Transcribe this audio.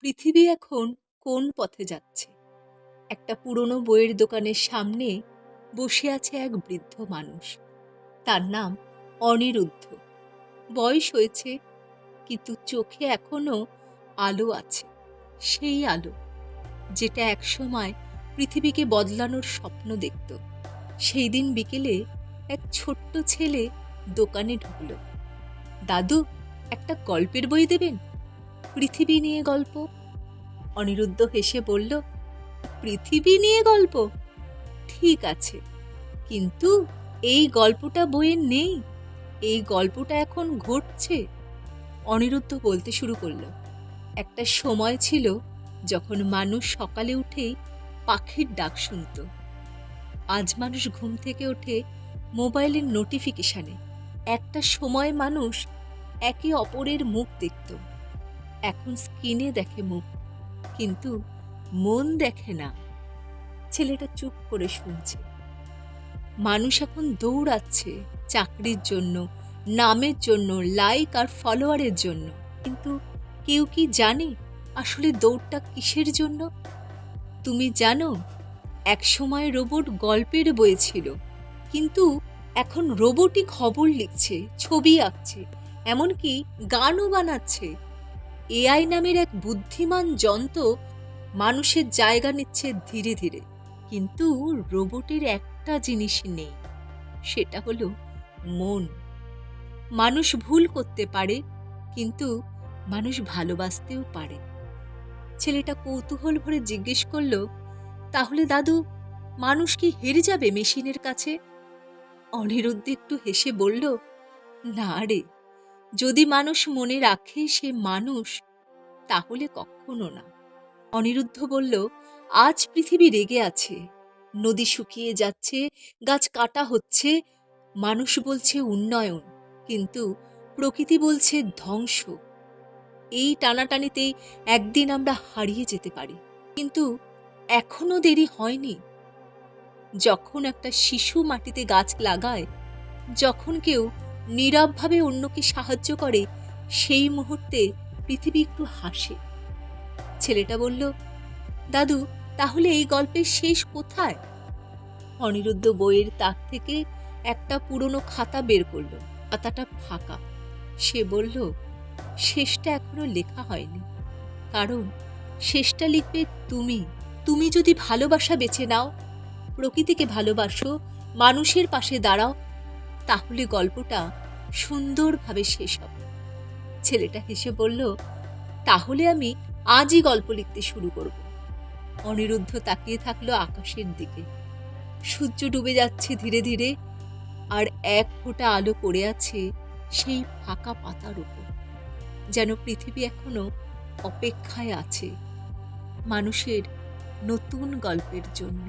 পৃথিবী এখন কোন পথে যাচ্ছে? একটা পুরনো বইয়ের দোকানের সামনে বসে আছে এক বৃদ্ধ মানুষ। তার নাম অনিরুদ্ধ। বয়স হয়েছে, কিন্তু চোখে এখনও আলো আছে, সেই আলো যেটা একসময় পৃথিবীকে বদলানোর স্বপ্ন দেখত। সেই দিন বিকেলে এক ছোট্ট ছেলে দোকানে ঢুকলো। দাদু, একটা গল্পের বই দেবেন? পৃথিবী নিয়ে গল্প। অনিরুদ্ধ হেসে বলল, পৃথিবী নিয়ে গল্প? ঠিক আছে। কিন্তু এই গল্পটা বইয়ে নেই। এই গল্পটা এখন ঘটছে। অনিরুদ্ধ বলতে শুরু করল। একটা সময় ছিল যখন মানুষ সকালে উঠেই পাখির ডাক শুনত। আজ মানুষ ঘুম থেকে ওঠে মোবাইলের নোটিফিকেশানে। একটা সময় মানুষ একে অপরের মুখ দেখত। এখন স্ক্রিনে দেখে মুখ, কিন্তু মন দেখে না। ছেলেটা চুপ করে শুনছে। মানুষ এখন দৌড়াচ্ছে চাকরির জন্য, নামের জন্য লাইক আর ফলোয়ারের জন্য। কিন্তু কেউ কি জানে আসলে দৌড়টা কিসের জন্য? তুমি জানো, এক সময় রোবট গল্পের বই ছিল, কিন্তু এখন রোবটই খবর লিখছে, ছবি আঁকছে, এমনকি গানও বানাচ্ছে। এআই নামের এক বুদ্ধিমান যন্ত্র মানুষের জায়গা নিচ্ছে ধীরে ধীরে। কিন্তু রোবটের একটা জিনিস নেই, সেটা হলো মন। মানুষ ভুল করতে পারে, কিন্তু মানুষ ভালোবাসতেও পারে। ছেলেটা কৌতূহল ভরে জিজ্ঞেস করল, তাহলে দাদু, মানুষ কি হেরে যাবে মেশিনের কাছে? অনিরুদ্ধ একটু হেসে বলল, না রে যদি মানুষ মনে রাখে সে মানুষ, তাহলে কখনো না। অনিরুদ্ধ বলল, আজ পৃথিবী রেগে আছে, নদী শুকিয়ে যাচ্ছে, গাছ কাটা হচ্ছে, মানুষ বলছে উন্নয়ন, কিন্তু প্রকৃতি বলছে ধ্বংস। এই টানাটানিতেই একদিন আমরা হারিয়ে যেতে পারি। কিন্তু এখনও দেরি হয়নি। যখন একটা শিশু মাটিতে গাছ লাগায়, যখন কেউ নীরবভাবে অন্যকে সাহায্য করে, সেই মুহূর্তে পৃথিবী একটু হাসে। ছেলেটা বলল, দাদু, তাহলে এই গল্পের শেষ কোথায়? অনিরুদ্ধ বইয়ের তাক থেকে একটা পুরনো খাতা বের করল। খাতাটা ফাঁকা। সে বলল, শেষটা এখনও লেখা হয়নি। কারণ শেষটা লিখবে তুমি। তুমি যদি ভালোবাসা বেছে নাও, প্রকৃতিকে ভালোবাসো, মানুষের পাশে দাঁড়াও তাহলে গল্পটা সুন্দরভাবে শেষ হবে। ছেলেটা হেসে বলল, তাহলে আমি আজই গল্প লিখতে শুরু করব। অনিরুদ্ধ তাকিয়ে থাকল আকাশের দিকে। সূর্য ডুবে যাচ্ছে ধীরে ধীরে, আর এক ফোঁটা আলো পড়ে আছে সেই ফাঁকা পাতার উপর যেন পৃথিবী এখনও অপেক্ষায় আছে মানুষের নতুন গল্পের জন্য।